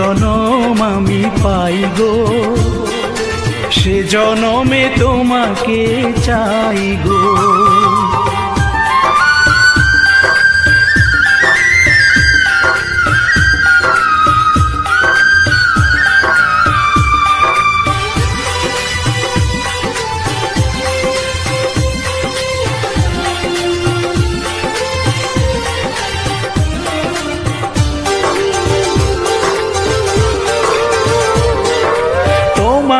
জনম আমি পাই গো। সে জনমে তোমাকে চাই গো।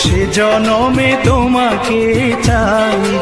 সে জনমে তোমাকে চাই।